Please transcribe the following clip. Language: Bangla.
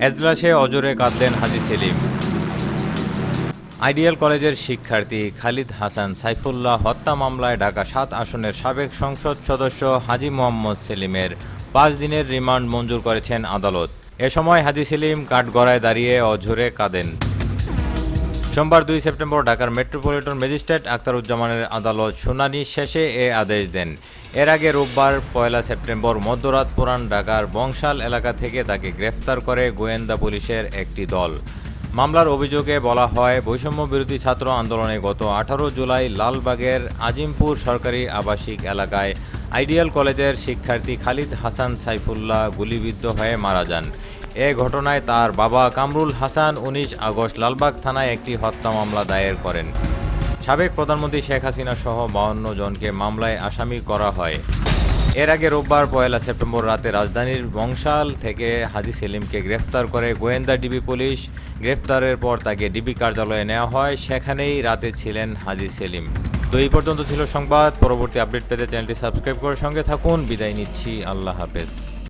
এজলাসে অজরে কাঁদলেন হাজি সেলিম। আইডিয়াল কলেজের শিক্ষার্থী খালিদ হাসান সাইফুল্লাহ হত্যা মামলায় ঢাকা সাত আসনের সাবেক সংসদ সদস্য হাজি মোহাম্মদ সেলিমের পাঁচ দিনের রিমান্ড মঞ্জুর করেছেন আদালত। এ সময় হাজি সেলিম কাঠগড়ায় দাঁড়িয়ে অঝরে কাঁদেন। সোমবার দুই সেপ্টেম্বর ঢাকার মেট্রোপলিটন ম্যাজিস্ট্রেট আখতারুজ্জামানের আদালত শুনানি শেষে এ আদেশ দেন। এর আগে রোববার পয়লা সেপ্টেম্বর মধ্যরাত পুরান ঢাকার বংশাল এলাকা থেকে তাকে গ্রেফতার করে গোয়েন্দা পুলিশের একটি দল। মামলার অভিযোগে বলা হয়, বৈষম্য বিরোধী ছাত্র আন্দোলনে গত আঠারো জুলাই লালবাগের আজিমপুর সরকারি আবাসিক এলাকায় আইডিয়াল কলেজের শিক্ষার্থী খালিদ হাসান সাইফুল্লাহ গুলিবিদ্ধ হয়ে মারা যান। এ ঘটনায় তার বাবা কামরুল হাসান উনিশ আগস্ট লালবাগ থানায় একটি হত্যা মামলা দায়ের করেন। সাবেক প্রধানমন্ত্রী শেখ হাসিনা সহ বাউন্ন জনকে মামলায় আসামি করা হয়। এর আগে রোববার পয়লা সেপ্টেম্বর রাতে রাজধানীর বংশাল থেকে হাজি সেলিমকে গ্রেফতার করে গোয়েন্দা ডিবি পুলিশ। গ্রেফতারের পর তাকে ডিবি কার্যালয়ে নেওয়া হয়। সেখানেই রাতে ছিলেন হাজি সেলিম। তো এই পর্যন্ত ছিল সংবাদ। পরবর্তী আপডেট পেতে চ্যানেলটি সাবস্ক্রাইব করে সঙ্গে থাকুন। বিদায় নিচ্ছি। আল্লাহ হাফেজ।